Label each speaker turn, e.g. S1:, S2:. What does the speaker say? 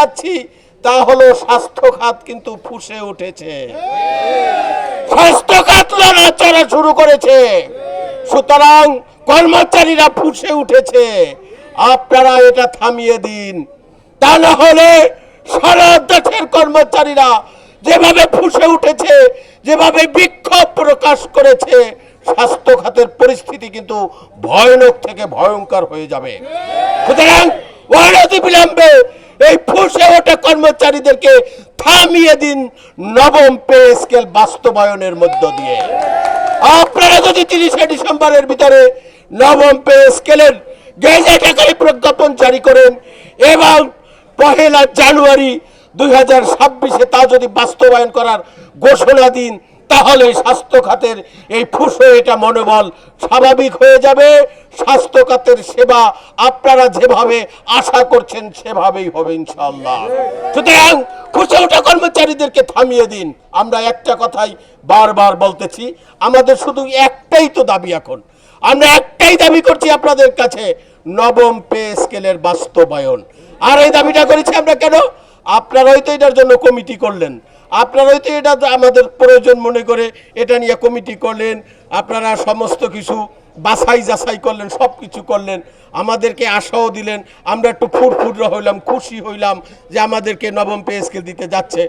S1: চাচ্ছি তা হলো স্বাস্থ্য খাত কিন্তু ফুসে উঠেছে। স্বাস্থ্য খাত লড়াচড়া শুরু করেছে। সুতরাং কর্মচারীরা ফুসে উঠেছে। আপনারা এটা থামিয়ে দিন। তা না হলে সারা দেশের কর্মচারীরা যেভাবে ফুসে উঠেছে, যেভাবে বিক্ষোভ প্রকাশ করেছে স্বাস্থ্য খাতের পরিস্থিতি কিন্তু ভয়ানক থেকে ভয়ঙ্কর হয়ে যাবে। সুতরাং অনতি বিলম্বে কর্মচারীদেরকে থামিয়ে দিন নবম পে স্কেল বাস্তবায়নের মধ্য দিয়ে। আপনারা যদি তিরিশে ডিসেম্বরের ভিতরে নবম পে স্কেলের গেজেট প্রজ্ঞাপন জারি করেন, এবং পহেলা জানুয়ারি দুই হাজার ছাব্বিশে তা যদি বাস্তবায়ন করার ঘোষণা দিন তাহলে স্বাস্থ্য খাতের এই ফুসো এটা মনোবল স্বাভাবিক হয়ে যাবে। স্বাস্থ্য খাতের সেবা আপনারা যেভাবে আশা করছেন সেভাবেই হবে ইনশাআল্লাহ। সুতরাং ফুসে ওঠা কর্মচারীদেরকে থামিয়ে দিন। আমরা একটা কথাই বারবার বলতেছি, আমাদের শুধু একটাই তো দাবি এখন। আমরা একটাই দাবি করছি আপনাদের কাছে, নবম পে স্কেলের বাস্তবায়ন। আর এই দাবিটা করেছি আমরা কেন? আপনারাই তো এটার জন্য কমিটি করলেন। আপনারাই হয়তো এটা আমাদের প্রয়োজন মনে করে, এটা নিয়ে কমিটি করলেন, আপনারা সমস্ত কিছু বাছাই যাচাই করলেন সব কিছু করলেন, আমাদেরকে আশাও দিলেন, আমরা একটু ফুরফুর হইলাম, খুশি হইলাম যে আমাদেরকে নবম পে স্কেল দিতে যাচ্ছে।